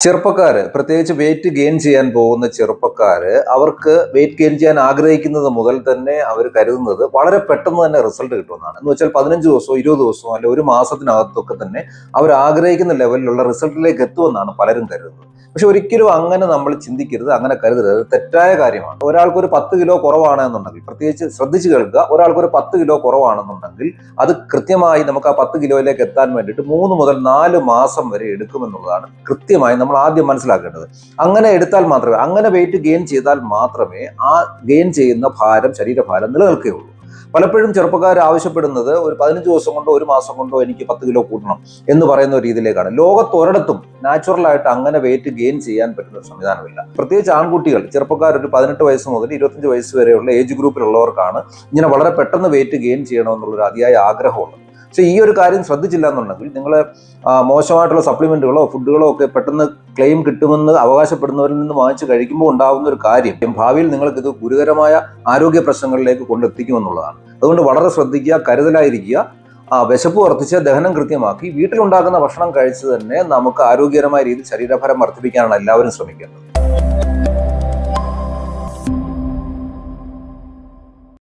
ചെറുപ്പക്കാര് പ്രത്യേകിച്ച് weight gain ചെയ്യാൻ പോകുന്ന ചെറുപ്പക്കാര് അവർക്ക് വെയിറ്റ് ഗെയിൻ ചെയ്യാൻ ആഗ്രഹിക്കുന്നത് മുതൽ തന്നെ അവർ കരുതുന്നത് വളരെ പെട്ടെന്ന് തന്നെ റിസൾട്ട് കിട്ടുമെന്നാണ്. എന്ന് വെച്ചാൽ പതിനഞ്ച് ദിവസമോ ഇരുപത് ദിവസമോ അല്ലെ ഒരു മാസത്തിനകത്തൊക്കെ തന്നെ അവർ ആഗ്രഹിക്കുന്ന ലെവലിലുള്ള റിസൾട്ടിലേക്ക് എത്തുമെന്നാണ് പലരും കരുതുന്നത്. പക്ഷെ ഒരിക്കലും അങ്ങനെ നമ്മൾ ചിന്തിക്കരുത് അങ്ങനെ കരുതരുത്. തെറ്റായ കാര്യമാണ്. ഒരാൾക്ക് ഒരു പത്ത് കിലോ കുറവാണെന്നുണ്ടെങ്കിൽ പ്രത്യേകിച്ച് ശ്രദ്ധിച്ചു കേൾക്കുക ഒരാൾക്ക് ഒരു പത്ത് കിലോ കുറവാണെന്നുണ്ടെങ്കിൽ അത് കൃത്യമായി നമുക്ക് ആ പത്ത് കിലോയിലേക്ക് എത്താൻ വേണ്ടിയിട്ട് മൂന്ന് മുതൽ നാല് മാസം വരെ എടുക്കുമെന്നുള്ളതാണ് കൃത്യമായി നമ്മൾ ആദ്യം മനസ്സിലാക്കേണ്ടത്. അങ്ങനെ എടുത്താൽ മാത്രമേ അങ്ങനെ വെയിറ്റ് ഗെയിൻ ചെയ്താൽ മാത്രമേ ആ ഗെയിൻ ചെയ്യുന്ന ഭാരം ശരീരഭാരം നിലനിൽക്കുകയുള്ളൂ പലപ്പോഴും ചെറുപ്പക്കാർ ആവശ്യപ്പെടുന്നത് ഒരു പതിനഞ്ച് ദിവസം കൊണ്ടോ ഒരു മാസം കൊണ്ടോ എനിക്ക് പത്ത് കിലോ കൂട്ടണം എന്ന് പറയുന്ന രീതിയിലേക്കാണ്. ലോകത്തൊരിടത്തും നാച്ചുറലായിട്ട് അങ്ങനെ വെയിറ്റ് ഗെയിൻ ചെയ്യാൻ പറ്റുന്ന ഒരു സംവിധാനമില്ല. പ്രത്യേകിച്ച് ആൺകുട്ടികൾ ചെറുപ്പക്കാർ ഒരു പതിനെട്ട് വയസ്സ് മുതൽ ഇരുപത്തഞ്ച് വയസ്സ് വരെയുള്ള ഏജ് ഗ്രൂപ്പിലുള്ളവർക്കാണ് ഇങ്ങനെ വളരെ പെട്ടെന്ന് വെയിറ്റ് ഗെയിൻ ചെയ്യണമെന്നുള്ളൊരു അതിയായ ആഗ്രഹമുള്ളത്. പക്ഷേ ഈ ഒരു കാര്യം ശ്രദ്ധിച്ചില്ല എന്നുണ്ടെങ്കിൽ നിങ്ങൾ മോശമായിട്ടുള്ള സപ്ലിമെന്റുകളോ ഫുഡുകളോ ഒക്കെ പെട്ടെന്ന് ക്ലെയിം കിട്ടുമെന്ന് അവകാശപ്പെടുന്നവരിൽ നിന്ന് വാങ്ങിച്ച് കഴിക്കുമ്പോൾ ഉണ്ടാകുന്ന ഒരു കാര്യം ഭാവിയിൽ നിങ്ങൾക്ക് ഇത് ഗുരുതരമായ ആരോഗ്യ പ്രശ്നങ്ങളിലേക്ക് കൊണ്ടെത്തിക്കുമെന്നുള്ളതാണ്. അതുകൊണ്ട് വളരെ ശ്രദ്ധിക്കുക കരുതലായിരിക്കുക. വിശപ്പ് വർദ്ധിച്ച് ദഹനം കൃത്യമാക്കി വീട്ടിലുണ്ടാക്കുന്ന ഭക്ഷണം കഴിച്ച് തന്നെ നമുക്ക് ആരോഗ്യകരമായ രീതിയിൽ ശരീരഭാരം വർദ്ധിപ്പിക്കാനാണ് എല്ലാവരും ശ്രമിക്കേണ്ടത്.